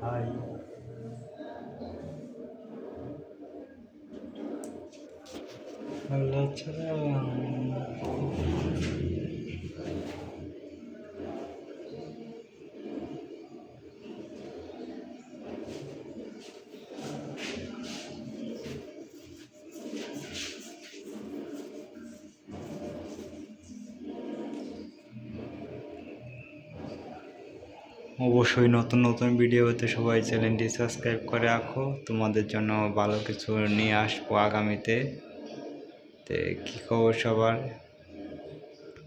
High আল্লাহ ছাড়া অবশ্যই নতুন নতুন ভিডিও হতে সবাই চ্যানেলটি সাবস্ক্রাইব করে রাখো। তোমাদের জন্য ভালো কিছু নিয়ে আসব আগামীতে। তে, কী খবর সবার?